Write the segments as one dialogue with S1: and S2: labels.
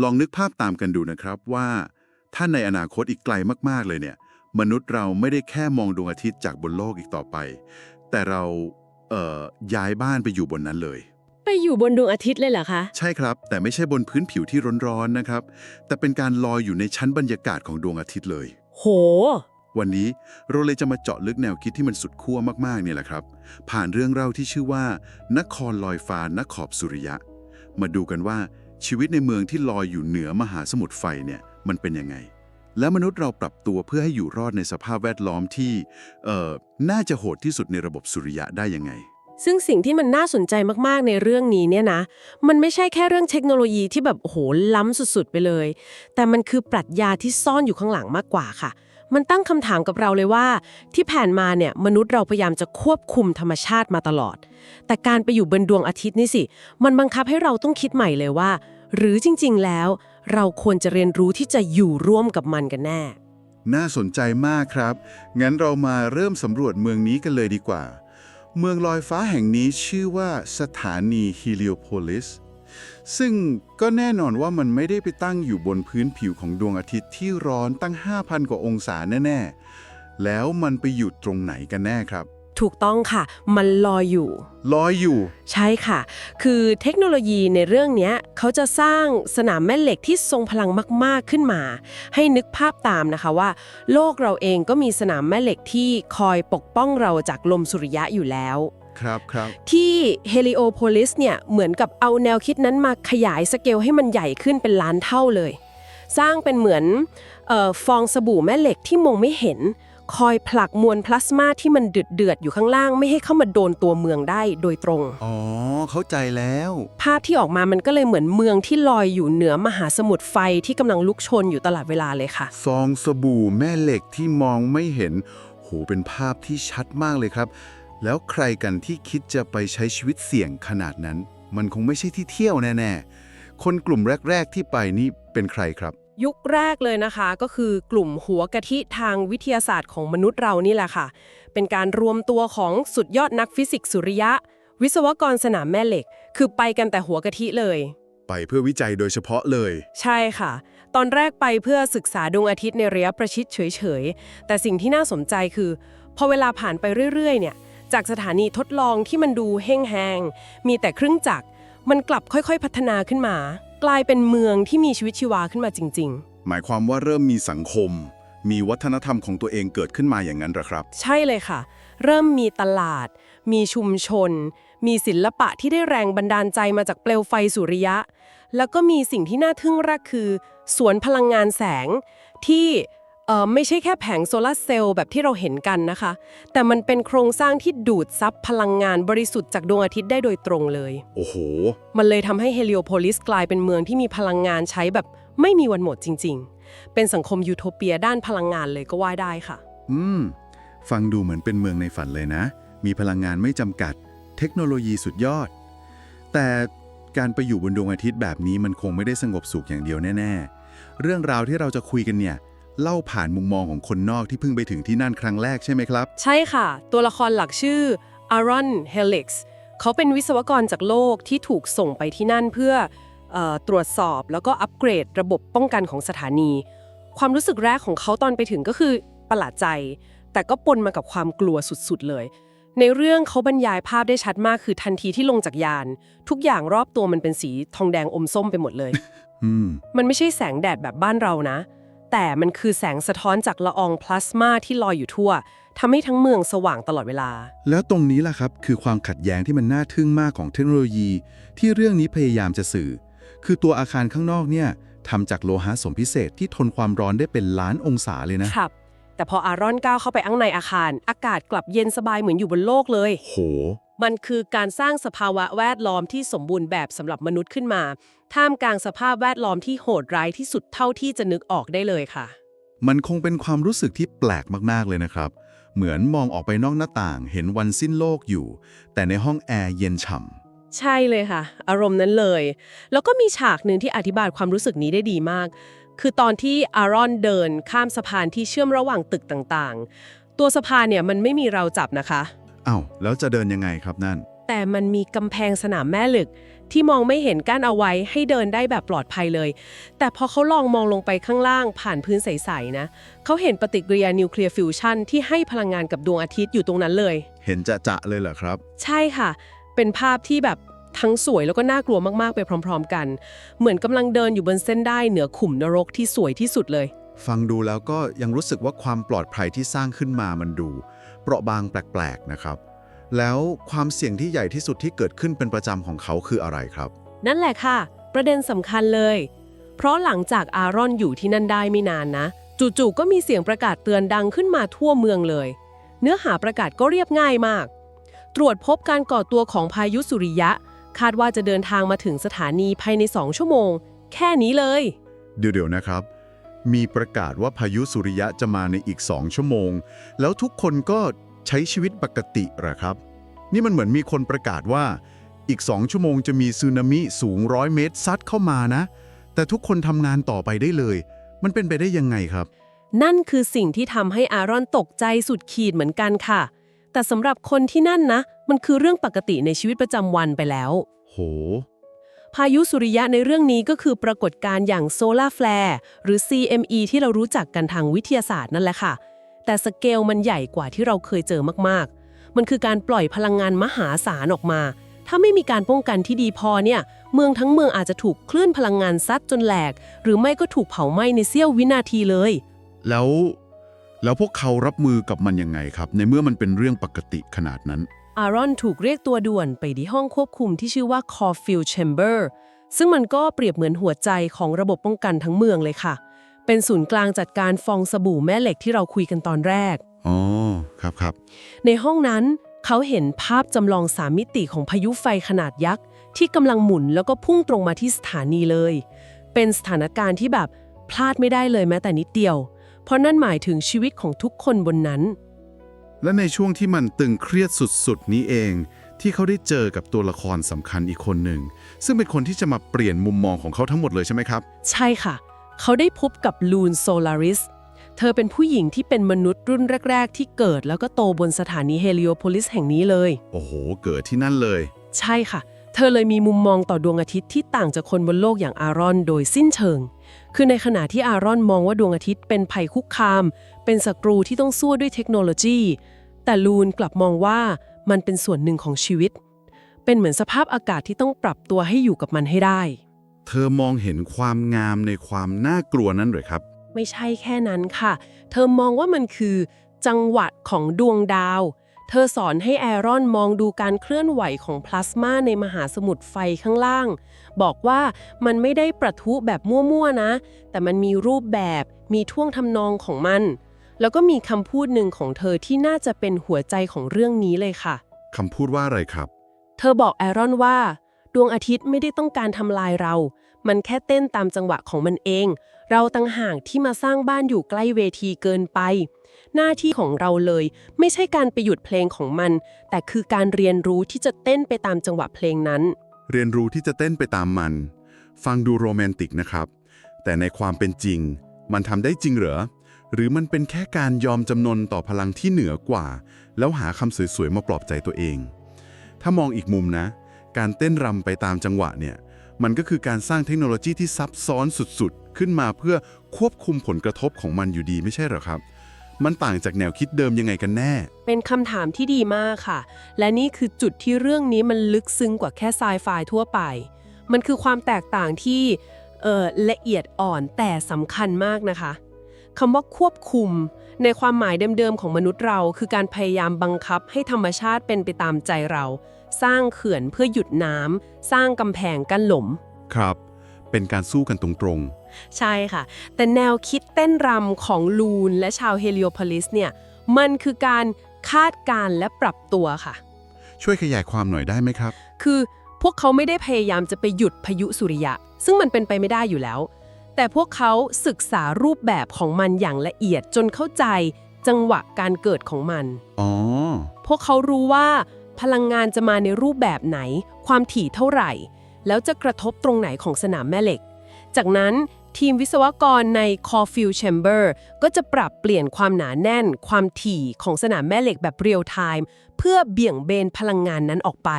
S1: ลองนึกภาพตามกันดูนะครับว่า ถ้าในอนาคตอีกไกลมากๆเลยเนี่ย มนุษย์เราไม่ได้แค่มองดวงอาทิตย์จากบนโลกอีกต่อไป แต่เราเอ่อย้ายบ้านไปอยู่บนนั้นเลย
S2: ไปอยู่บนดวงอาทิตย์เลยเหรอคะ
S1: ใช่ครับ แต่ไม่ใช่บนพื้นผิวที่ร้อนๆนะครับ แต่เป็นการลอยอยู่ในชั้นบรรยากาศของดวงอาทิตย์เลย
S2: โห
S1: วันนี้เราเลยจะมาเจาะลึกแนวคิดที่มันสุดขั้วมากๆเนี่ยแหละครับ ผ่านเรื่องเล่าที่ชื่อว่า นครลอยฟ้านขอบสุริยะ มาดูกันว่า ชีวิตในเมืองที่ลอยอยู่เหนือมหาสมุทรไฟเนี่ยมันเป็นยังไง และมนุษย์เราปรับตัวเพื่อให้อยู่รอดในสภาพแวดล้อมที่เอ่อน่าจะโหดที่สุดในระบบสุริยะได้ยังไง
S2: ซึ่งสิ่งที่มันน่าสนใจมากๆในเรื่องนี้เนี่ยนะ มันไม่ใช่แค่เรื่องเทคโนโลยีที่แบบโอ้โหล้ำสุดๆไปเลย แต่มันคือปรัชญาที่ซ่อนอยู่ข้างหลังมากกว่าค่ะ มันตั้งคำถามกับเราเลยว่า ที่ผ่านมาเนี่ยมนุษย์เราพยายามจะควบคุมธรรมชาติมาตลอด แต่การไปอยู่บนดวงอาทิตย์นี่สิ มันบังคับให้เราต้องคิดใหม่เลยว่า หรือจริง ๆ แล้ว เราควรจะเรียนรู้ที่จะอยู่ร่วมกับมันกันแน่
S1: น่าสนใจมากครับ งั้นเรามาเริ่มสำรวจเมืองนี้กันเลยดีกว่า เมืองลอยฟ้าแห่งนี้ชื่อว่าสถานีฮิลิโอโพลิส ซึ่งก็แน่นอนว่ามันไม่ได้ไปตั้งอยู่บนพื้นผิวของดวงอาทิตย์ที่ร้อนตั้ง 5,000 กว่าองศาแน่ๆ แล้วมันไปอยู่ตรงไหนกันแน่ครับ
S2: ถูกต้องค่ะ มันลอยอยู่
S1: ลอยอยู่
S2: ใช่ค่ะ คือเทคโนโลยีในเรื่องเนี้ยเขาจะสร้างสนามแม่เหล็กที่ทรงพลังมาก ๆ ขึ้นมา ให้นึกภาพตามนะคะว่า โลกเราเองก็มีสนามแม่เหล็กที่คอยปกป้องเราจากลมสุริยะอยู่แล้ว
S1: ครับครับ
S2: ที่เฮลิโอโพลิสเนี่ยเหมือนกับเอาแนวคิดนั้นมาขยายสเกลให้มันใหญ่ขึ้นเป็นล้านเท่าเลย สร้างเป็นเหมือนเออฟองสบู่แม่เหล็กที่มองไม่เห็น คอยผลักมวลพลาสมาที่มันเดือดเดือดๆอยู่ข้างล่างไม่ให้เข้ามาโดนตัวเมืองได้โดยตรง
S1: อ๋อ เข้าใจแล้ว
S2: ภาพที่ออกมามันก็เลยเหมือนเมืองที่ลอยอยู่เหนือมหาสมุทรไฟที่กำลังลุกโชนอยู่ตลอดเวลาเลยค่ะ
S1: ฟองสบู่แม่เหล็กที่มองไม่เห็นโหเป็นภาพที่ชัดมากเลยครับ แล้วใครกันที่คิดจะไปใช้ชีวิตเสี่ยงขนาดนั้น มันคงไม่ใช่ที่เที่ยวแน่ๆ คนกลุ่มแรก ๆ ที่ไปนี่เป็นใครครับ
S2: ยุคแรกเลยนะคะ ก็คือกลุ่มหัวกะทิทางวิทยาศาสตร์ของมนุษย์เรานี่แหละค่ะ เป็นการรวมตัวของสุดยอดนักฟิสิกส์สุริยะ วิศวกรสนามแม่เหล็ก คือไปกันแต่หัวกะทิเลย
S1: ไปเพื่อวิจัยโดยเฉพาะเลย
S2: ใช่ค่ะ ตอนแรกไปเพื่อศึกษาดวงอาทิตย์ในระยะประชิดเฉยๆ แต่สิ่งที่น่าสนใจคือ พอเวลาผ่านไปเรื่อยๆ เนี่ย จากสถานีทดลองที่มันดูแห้งๆมีแต่เครื่องจักร มันกลับค่อยๆ พัฒนาขึ้นมา กลายเป็นเมืองที่มีชีวิตชีวาขึ้นมาจริงๆ
S1: หมายความว่าเริ่มมีสังคม มีวัฒนธรรมของตัวเองเกิดขึ้นมาอย่างนั้นเหรอครับ
S2: ใช่เลยค่ะ เริ่มมีตลาด มีชุมชน มีศิลปะที่ได้แรงบันดาลใจมาจากเปลวไฟสุริยะ แล้วก็มีสิ่งที่น่าทึ่งแรกคือ สวนพลังงานแสงที่เอ่อ ไม่ใช่แค่แผงโซลาร์เซลล์แบบที่เราเห็นกันนะคะ แต่มันเป็นโครงสร้างที่ดูดซับพลังงานบริสุทธิ์จากดวงอาทิตย์ได้โดยตรงเลย
S1: โอ้โห
S2: มันเลยทำให้เฮลิโอโพลิสกลายเป็นเมืองที่มีพลังงานใช้แบบไม่มีวันหมดจริง ๆ เป็นสังคมยูโทเปียด้านพลังงานเลยก็ว่าได้ค่ะ
S1: อืม ฟังดูเหมือนเป็นเมืองในฝันเลยนะ มีพลังงานไม่จำกัด เทคโนโลยีสุดยอด แต่การไปอยู่บนดวงอาทิตย์แบบนี้มันคงไม่ได้สงบสุขอย่างเดียวแน่ ๆ เรื่องราวที่เราจะคุยกันเนี่ย เล่าผ่านมุมมองของคนนอกที่เพิ่งไปถึงที่นั่นครั้งแรกใช่ไหมครับ
S2: ใช่ค่ะ ตัวละครหลักชื่ออารอนเฮลิกส์เขาเป็นวิศวกรจากโลกที่ถูกส่งไปที่นั่นเพื่อเออตรวจสอบแล้วก็อัปเกรดระบบป้องกันของสถานี ความรู้สึกแรกของเขาตอนไปถึงก็คือประหลาดใจ แต่ก็ปนมากับความกลัวสุดๆเลย ในเรื่องเขาบรรยายภาพได้ชัดมากคือทันทีที่ลงจากยาน ทุกอย่างรอบตัวมันเป็นสีทองแดงอมส้มไปหมดเลย
S1: อืม
S2: มันไม่ใช่แสงแดดแบบบ้านเรานะ แต่มันคือแสงสะท้อนจากละอองพลาสมาที่ลอยอยู่ทั่วทำให้ทั้งเมืองสว่างตลอดเวลา
S1: แล้วตรงนี้ล่ะครับ คือความขัดแย้งที่มันน่าทึ่งมากของเทคโนโลยี ที่เรื่องนี้พยายามจะสื่อ คือตัวอาคารข้างนอกเนี่ยทำจากโลหะสมพิเศษที่ทนความร้อนได้เป็นล้านองศาเลยนะ
S2: ครับ แต่พออารอนก้าวเข้าไปข้างในอาคาร อากาศกลับเย็นสบายเหมือนอยู่บนโลกเลย
S1: โห
S2: มันคือการสร้างสภาวะแวดล้อมที่สมบูรณ์แบบสำหรับมนุษย์ขึ้นมา ท่ามกลางสภาพแวดล้อมที่โหดร้ายที่สุดเท่าที่จะนึกออกได้เลยค่ะ
S1: มันคงเป็นความรู้สึกที่แปลกมากๆเลยนะครับ เหมือนมองออกไปนอกหน้าต่าง เห็นวันสิ้นโลกอยู่ แต่ในห้องแอร์เย็นฉ่ำ
S2: ใช่เลยค่ะ อารมณ์นั้นเลย แล้วก็มีฉากหนึ่งที่อธิบายความรู้สึกนี้ได้ดีมาก คือตอนที่อารอนเดินข้ามสะพานที่เชื่อมระหว่างตึกต่างๆ ตัวสะพานเนี่ยมันไม่มีเราวจับนะคะ
S1: อ้าวแล้วจะเดินยังไงครับนั่น
S2: แต่มันมีกำแพงสนามแม่เหล็ก ที่มองไม่เห็นกั้นเอาไว้ให้เดินได้แบบปลอดภัยเลย แต่พอเขาลองมองลงไปข้างล่างผ่านพื้นใสๆนะเขาเห็นปฏิกิริยานิวเคลียร์ฟิวชันที่ให้พลังงานกับดวงอาทิตย์อยู่ตรงนั้นเลย
S1: เห็นจะจะเลยเหรอครับ
S2: ใช่ค่ะ เป็นภาพที่แบบทั้งสวยแล้วก็น่ากลัวมาก ๆ ไปพร้อม ๆ กัน เหมือนกำลังเดินอยู่บนเส้นได้เหนือขุมนรกที่สวยที่สุดเลย
S3: ฟังดูแล้วก็ยังรู้สึกว่าความปลอดภัยที่สร้างขึ้นมามันดู เปราะบางแปลกๆนะครับ แล้วความเสี่ยงที่ใหญ่ที่สุดที่เกิดขึ้นเป็นประจำของเขาคืออะไรครับ
S2: นั่นแหละค่ะ ประเด็นสำคัญเลย เพราะหลังจากอารอนอยู่ที่นั่นได้ไม่นานนะ จู่ๆก็มีเสียงประกาศเตือนดังขึ้นมาทั่วเมืองเลย เนื้อหาประกาศก็เรียบง่ายมาก ตรวจพบการก่อตัวของพายุสุริยะ คาดว่าจะเดินทางมาถึงสถานีภายใน 2 ชั่วโมง แค่นี้เลย
S3: เดี๋ยวๆนะครับ มีประกาศว่าพายุสุริยะจะมาในอีก2ชั่วโมง แล้วทุกคนก็ใช้ชีวิตปกติเหรอครับ นี่มันเหมือนมีคนประกาศว่า อีก2ชั่วโมงจะมีสึนามิสูงร้อยเมตรซัดเข้ามานะ แต่ทุกคนทำงานต่อไปได้เลย มันเป็นไปได้ยังไงครับ
S2: นั่นคือสิ่งที่ทำให้อารอนตกใจสุดขีดเหมือนกันค่ะ แต่สำหรับคนที่นั่นนะ มันคือเรื่องปกติในชีวิตประจำวันไปแล้ว
S3: โห
S2: พายุสุริยะในเรื่องนี้ก็คือปรากฏการณ์อย่างโซลาร์แฟลร์หรือ CME ที่เรารู้จักกันทางวิทยาศาสตร์นั่นแหละค่ะ แต่สเกลมันใหญ่กว่าที่เราเคยเจอมากๆ มันคือการปล่อยพลังงานมหาศาลออกมา ถ้าไม่มีการป้องกันที่ดีพอเนี่ย เมืองทั้งเมืองอาจจะถูกคลื่นพลังงานซัดจนแหลก หรือไม่ก็ถูกเผาไหม้ในเสี้ยววินาทีเลย
S1: แล้ว แล้วพวกเขารับมือกับมันยังไงครับ ในเมื่อมันเป็นเรื่องปกติขนาดนั้น
S2: อารอนถูกเรียกตัวด่วนไปที่ห้องควบคุมที่ชื่อว่า Caulfield Chamber ซึ่งมันก็เปรียบเหมือนหัวใจของระบบป้องกันทั้งเมืองเลยค่ะ เป็นศูนย์กลางจัดการฟองสบู่แม่เหล็กที่เราคุยกันตอนแรก
S1: อ๋อ ครับครับ
S2: ในห้องนั้นเขาเห็นภาพจำลองสามมิติของพายุไฟขนาดยักษ์ ที่กำลังหมุนแล้วก็พุ่งตรงมาที่สถานีเลย เป็นสถานการณ์ที่แบบพลาดไม่ได้เลยแม้แต่นิดเดียว เพราะนั่นหมายถึงชีวิตของทุกคนบนนั้น
S1: และในช่วงที่มันตึงเครียดสุดๆ นี้เอง ที่เขาได้เจอกับตัวละครสำคัญอีกคนหนึ่ง ซึ่งเป็นคนที่จะมาเปลี่ยนมุมมองของเขาทั้งหมดเลยใช่ไหมครับ
S2: ใช่ค่ะ เขาได้พบกับลูนโซลาริสเธอเป็นผู้หญิงที่เป็นมนุษย์รุ่นแรก ๆ ที่เกิดแล้วก็โตบนสถานีเฮลิโอโพลิสแห่งนี้เลย
S1: โอ้โห เกิดที่นั่นเลย
S2: ใช่ค่ะ เธอเลยมีมุมมองต่อดวงอาทิตย์ที่ต่างจากคนบนโลกอย่างอารอนโดยสิ้นเชิง คือในขณะที่อารอนมองว่าดวงอาทิตย์เป็นภัยคุกคาม เป็นศัตรูที่ต้องสู้ด้วยเทคโนโลยี แต่ลูนกลับมองว่ามันเป็นส่วนหนึ่งของชีวิต เป็นเหมือนสภาพอากาศที่ต้องปรับตัวให้อยู่กับมันให้ได้
S1: เธอมองเห็นความงามในความน่ากลัวนั้นเลยครับ
S2: ไม่ใช่แค่นั้นค่ะ เธอมองว่ามันคือ จังหวะของดวงดาว เธอสอนให้แอรอนมองดูการเคลื่อนไหวของพลาสมาในมหาสมุทรไฟข้างล่าง บอกว่ามันไม่ได้ประทุแบบมั่วๆนะ แต่มันมีรูปแบบ มีท่วงทำนองของมัน แล้วก็มีคำพูดหนึ่งของเธอที่น่าจะเป็นหัวใจของเรื่องนี้เลยค่ะ
S1: คำพูดว่าอะไรครับ
S2: เธอบอกแอรอนว่า ดวงอาทิตย์ไม่ได้ต้องการทำลายเรา มันแค่เต้นตามจังหวะของมันเอง เราตั้งห่างที่มาสร้างบ้านอยู่ใกล้เวทีเกินไป หน้าที่ของเราเลย ไม่ใช่การไปหยุดเพลงของมัน แต่คือการเรียนรู้ที่จะเต้นไปตามจังหวะเพลงนั้น
S1: เรียนรู้ที่จะเต้นไปตามมัน ฟังดูโรแมนติกนะครับ แต่ในความเป็นจริง มันทำได้จริงเหรอ หรือมันเป็นแค่การยอมจำนนต่อพลังที่เหนือกว่า แล้วหาคำสวยๆมาปลอบใจตัวเอง ถ้ามองอีกมุมนะ การเต้นรำไปตามจังหวะเนี่ย มันก็คือการสร้างเทคโนโลยีที่ซับซ้อนสุดๆ ขึ้นมาเพื่อควบคุมผลกระทบของมันอยู่ดีไม่ใช่หรอครับ มันต่างจากแนวคิดเดิมยังไงกันแน่
S2: เป็นคำถามที่ดีมากค่ะ และนี่คือจุดที่เรื่องนี้มันลึกซึ้งกว่าแค่ไซไฟทั่วไป มันคือความแตกต่างที่เออละเอียดอ่อนแต่สำคัญมากนะคะ คำว่าควบคุม ในความหมายเดิมๆของมนุษย์เรา คือการพยายามบังคับให้ธรรมชาติเป็นไปตามใจเรา สร้างเขื่อนเพื่อหยุดน้ำสร้างกำแพงกั้นหลม
S1: ครับ เป็นการสู้กันตรงๆ
S2: ใช่ค่ะ แต่แนวคิดเต้นรำของลูนและชาวเฮลิโอโพลิสเนี่ยมันคือการคาดการณ์และปรับตัวค่ะ
S1: ช่วยขยายความหน่อยได้ไหมครับ
S2: คือพวกเขาไม่ได้พยายามจะไปหยุดพายุสุริยะ ซึ่งมันเป็นไปไม่ได้อยู่แล้ว แต่พวกเขาศึกษารูปแบบของมันอย่างละเอียดจนเข้าใจจังหวะการเกิดของมัน
S1: อ๋อ
S2: พวกเขารู้ว่า พลังงานจะมาในรูปแบบไหน ความถี่เท่าไหร่ แล้วจะกระทบตรงไหนของสนามแม่เหล็ก จากนั้นทีมวิศวกรใน Caulfield Chamber ก็จะปรับเปลี่ยนความหนาแน่น ความถี่ของสนามแม่เหล็กแบบเรียลไทม์เพื่อเบี่ยงเบนพลังงานนั้นออกไป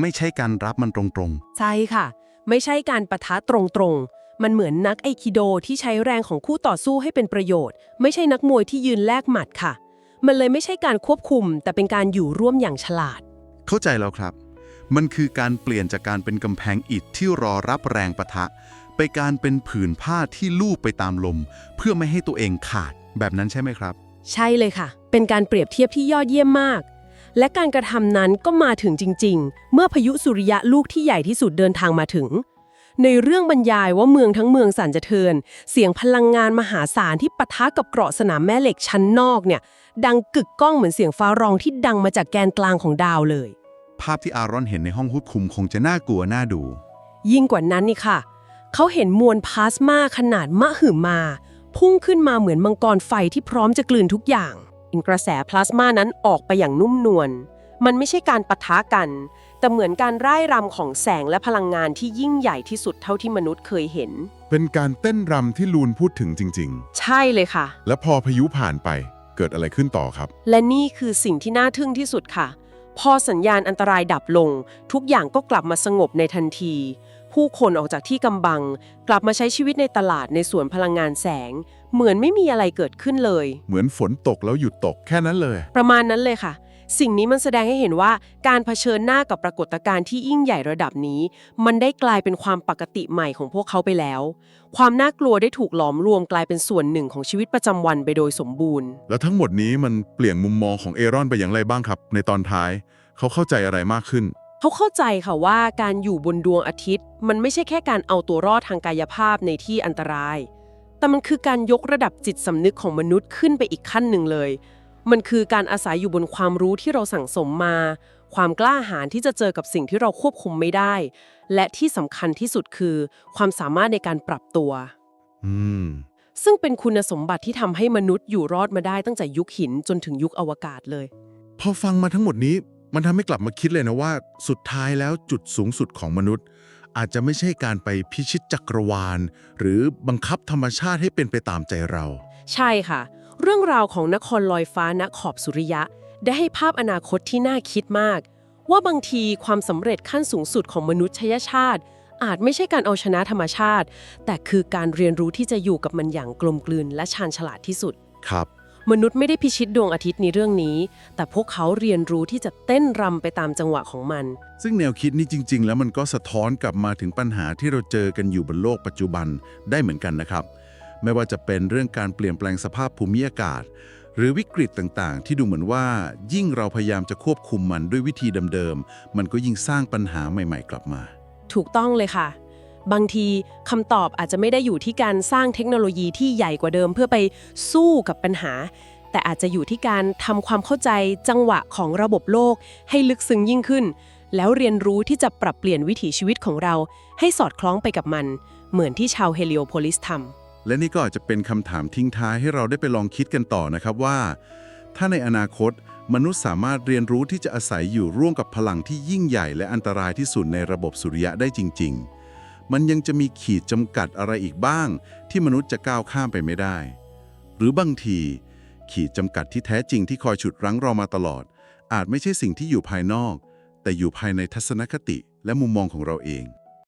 S1: ไม่ใช่การรับมันตรง
S2: ใช่ค่ะ ไม่ใช่การประทะตรงๆ มันเหมือนนักไอคิโดที่ใช้แรงของคู่ต่อสู้ให้เป็นประโยชน์ ไม่ใช่นักมวยที่ยืนแลกหมัดค่ะ มันเลยไม่ใช่การควบคุม แต่เป็นการอยู่ร่วมอย่างฉลาด
S1: ๆเข้าใจแล้วครับ มันคือการเปลี่ยนจากการเป็นกำแพงอิฐที่รอรับแรงปะทะ ไปการเป็นผืนผ้าที่ลูบไปตามลม เพื่อไม่ให้ตัวเองขาด แบบนั้นใช่ไหมครับ
S2: ใช่เลยค่ะ เป็นการเปรียบเทียบที่ยอดเยี่ยมมาก และการกระทำนั้นก็มาถึงจริง ๆ เมื่อพายุสุริยะลูกที่ใหญ่ที่สุดเดินทางมาถึง ในเรื่องบรรยายว่าเมืองทั้งเมืองสั่นสะเทือน เสียงพลังงานมหาศาลที่ปะทะกับเกราะสนามแม่เหล็กชั้นนอกเนี่ย ดังกึกก้องเหมือนเสียงฟ้าร้องที่ดังมาจากแกนกลางของดาวเลย
S1: ภาพที่อารอนเห็นในห้องควบคุมคงจะน่ากลัวน่าดู
S2: ยิ่งกว่านั้นนี่ค่ะ เขาเห็นมวลพลาสมาขนาดมหึมา พุ่งขึ้นมาเหมือนมังกรไฟที่พร้อมจะกลืนทุกอย่างกระแสพลาสมานั้นออกไปอย่างนุ่มนวลมันไม่ใช่การปะทะกัน แต่เหมือนการร่ายรำของแสงและพลังงานที่ยิ่งใหญ่ที่สุดเท่าที่มนุษย์เคยเห็น
S4: เป็นการเต้นรำที่ลูนพูดถึงจริง
S2: ใช่เลยค่ะ
S4: ๆ และพอพายุผ่านไปเกิดอะไรขึ้นต่อครับ
S2: และนี่คือสิ่งที่น่าทึ่งที่สุดค่ะ พอสัญญาณอันตรายดับลง ทุกอย่างก็กลับมาสงบในทันที ผู้คนออกจากที่กำบัง กลับมาใช้ชีวิตในตลาดในสวนพลังงานแสง เหมือนไม่มีอะไรเกิดขึ้นเลย
S4: เหมือนฝนตกแล้วหยุดตกแค่นั้นเลย
S2: ประมาณนั้นเลยค่ะ สิ่งนี้มันแสดงให้เห็นว่าการเผชิญหน้ากับปรากฏการณ์ที่ยิ่งใหญ่ระดับนี้ มันได้กลายเป็นความปกติใหม่ของพวกเขาไปแล้ว ความน่ากลัวได้ถูกหลอมรวมกลายเป็นส่วนหนึ่งของชีวิตประจำวันไปโดยสมบูรณ์
S4: แล้วทั้งหมดนี้มันเปลี่ยนมุมมองของเอรอนไปอย่างไรบ้างครับ ในตอนท้าย เขาเข้าใจอะไรมากขึ้น
S2: เขาเข้าใจค่ะว่าการอยู่บนดวงอาทิตย์ มันไม่ใช่แค่การเอาตัวรอดทางกายภาพในที่อันตราย แต่มันคือการยกระดับจิตสำนึกของมนุษย์ขึ้นไปอีกขั้นหนึ่งเลย มันคือการอาศัยอยู่บนความรู้ที่เราสั่งสมมา ความกล้าหาญที่จะเจอกับสิ่งที่เราควบคุมไม่ได้ และที่สำคัญที่สุดคือ ความสามารถในการปรับตัว
S4: อืม
S2: ซึ่งเป็นคุณสมบัติที่ทำให้มนุษย์อยู่รอดมาได้ตั้งแต่ยุคหินจนถึงยุคอวกาศเลย
S4: พอฟังมาทั้งหมดนี้ มันทำให้กลับมาคิดเลยนะว่า สุดท้ายแล้วจุดสูงสุดของมนุษย์ อาจจะไม่ใช่การไปพิชิตจักรวาล หรือบังคับธรรมชาติให้เป็นไปตามใจเรา
S2: ใช่ค่ะ เรื่องราวของนครลอยฟ้าณขอบสุริยะ ได้ให้ภาพอนาคตที่น่าคิดมาก ว่าบางทีความสำเร็จขั้นสูงสุดของมนุษยชาติ อาจไม่ใช่การเอาชนะธรรมชาติ แต่คือการเรียนรู้ที่จะอยู่กับมันอย่างกลมกลืนและชาญฉลาดที่สุด
S4: ครับ
S2: มนุษย์ไม่ได้พิชิตดวงอาทิตย์ในเรื่องนี้ แต่พวกเขาเรียนรู้ที่จะเต้นรำไปตามจังหวะของมัน
S1: ซึ่งแนวคิดนี้จริง ๆ แล้วมันก็สะท้อนกลับมาถึงปัญหาที่เราเจอกันอยู่บนโลกปัจจุบันได้เหมือนกันนะครับ ไม่ว่าจะเป็นเรื่องการเปลี่ยนแปลงสภาพภูมิอากาศ หรือวิกฤตต่างๆ ที่ดูเหมือนว่า ยิ่งเราพยายามจะควบคุมมันด้วยวิธีเดิมๆ มันก็ยิ่งสร้างปัญหาใหม่ๆ กลับมา
S2: ถูกต้องเลยค่ะ บางทีคำตอบอาจจะไม่ได้อยู่ที่การสร้างเทคโนโลยีที่ใหญ่กว่าเดิม เพื่อไปสู้กับปัญหา แต่อาจจะอยู่ที่การทำความเข้าใจจังหวะของระบบโลก ให้ลึกซึ้งยิ่งขึ้น แล้วเรียนรู้ที่จะปรับเปลี่ยนวิถีชีวิตของเรา ให้สอดคล้องไปกับมัน เหมือนที่ชาวเฮลิโอโพลิสทำ
S1: และนี่ก็อาจจะเป็นคำถามทิ้งท้ายให้เราได้ไปลองคิดกันต่อนะครับว่า ถ้าในอนาคต มนุษย์สามารถเรียนรู้ที่จะอาศัยอยู่ร่วมกับพลังที่ยิ่งใหญ่และอันตรายที่สุดในระบบสุริยะได้จริง ๆ มันยังจะมีขีดจำกัดอะไรอีกบ้าง ที่มนุษย์จะก้าวข้ามไปไม่ได้ หรือบางที ขีดจำกัดที่แท้จริงที่คอยฉุดรั้งเรามาตลอด อาจไม่ใช่สิ่งที่อยู่ภายนอก แต่อยู่ภายในทัศนคติและมุมมองของเราเอง